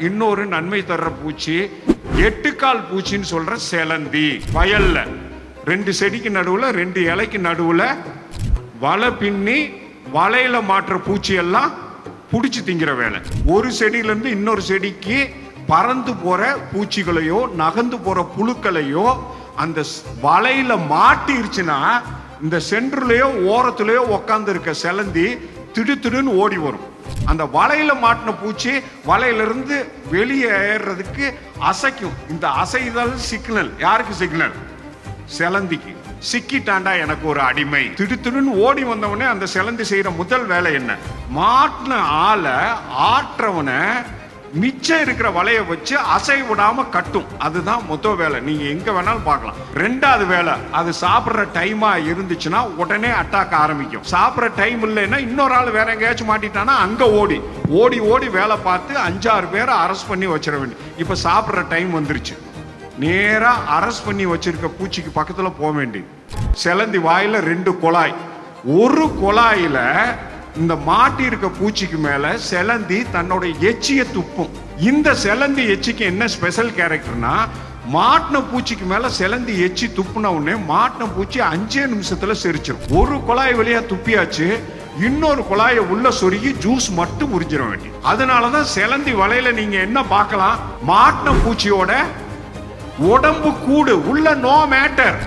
இன்னொரு நன்மை தர்ற பூச்சி எட்டுக்கால் பூச்சின்னு சொல்ற செலந்தி. வயல்ல. ரெண்டு செடிக்கு நடுவுல ரெண்டு இலைக்கு நடுவுல வலை பின்னி வலையில மாற்ற பூச்சி எல்லாம் பிடிச்சி திங்கிற வேலை. ஒரு செடியில இருந்து இன்னொரு செடிக்கு பறந்து போற பூச்சிகளையோ நகர்ந்து போற புழுக்களையோ அந்த ஸ்- வலையில மாட்டிருச்சுன்னா இந்த சென்டர்லயோ ஓரத்துலேயோ உக்காந்து இருக்க செலந்தி திடுதிடுன்னு ஓடி வரும். அந்த வலையில மாட்டின பூச்சி வலையிலிருந்து வெளியே ஏறுறதுக்கு அசைக்கும். இந்த அசைதல் சிக்னல் யாருக்கு சிக்னல் செலந்திக்கு. சிக்கிட்டாண்டா எனக்கு ஒரு அடிமை. திடுத்துடுன்னு ஓடி வந்தவனே அந்த செலந்தி செய்யற முதல் வேலை என்ன? மாட்டின ஆளை ஆற்றவனை மிச்சம் இருக்கிற வலையை வச்சு அசை விடாம கட்டும். அதுதான் மொத்த வேலை. நீங்க எங்க வேணாலும் பார்க்கலாம். ரெண்டாவது வேலை அது சாப்பிடுற டைமா இருந்துச்சுன்னா உடனே அட்டாக் ஆரம்பிக்கும். சாப்பிடுற டைம் இல்லைன்னா இன்னொரு ஆள் வேற எங்கேயாச்சும் மாட்டிட்டானா அங்க ஓடி. ஓடி ஓடி வேலை பார்த்து அஞ்சாறு பேரை அரெஸ்ட் பண்ணி வச்சிட வேண்டிய இப்ப சாப்பிடுற டைம் வந்துருச்சு. நேரா அரெஸ்ட் பண்ணி வச்சிருக்க பூச்சிக்கு பக்கத்துல போக வேண்டியது. செலந்தி வாயில ரெண்டு குழாய். ஒரு குழாயில இந்த மாட்டி இருக்க பூச்சிக்கு மேல செலந்தி தன்னோட எச்சிய துப்பும். இந்த செலந்தி எச்சிக்கு என்ன ஸ்பெஷல் கேரக்டர்னா மாட்டின பூச்சிக்கு மேல செலந்தி எச்சி துப்புன உடனே மாட்டின பூச்சி அஞ்சே நிமிஷத்துல செரிச்சிடும் ஒரு குழாய் வழியா துப்பியாச்சு இன்னொரு குழாயை உள்ள சொருகி ஜூஸ் மட்டும் உறிஞ்சிட வேண்டியது அதனாலதான் செலந்தி வலையில நீங்க என்ன பார்க்கலாம்? மாட்டின பூச்சியோட உடம்பு கூடு உள்ள நோ மேட்டர்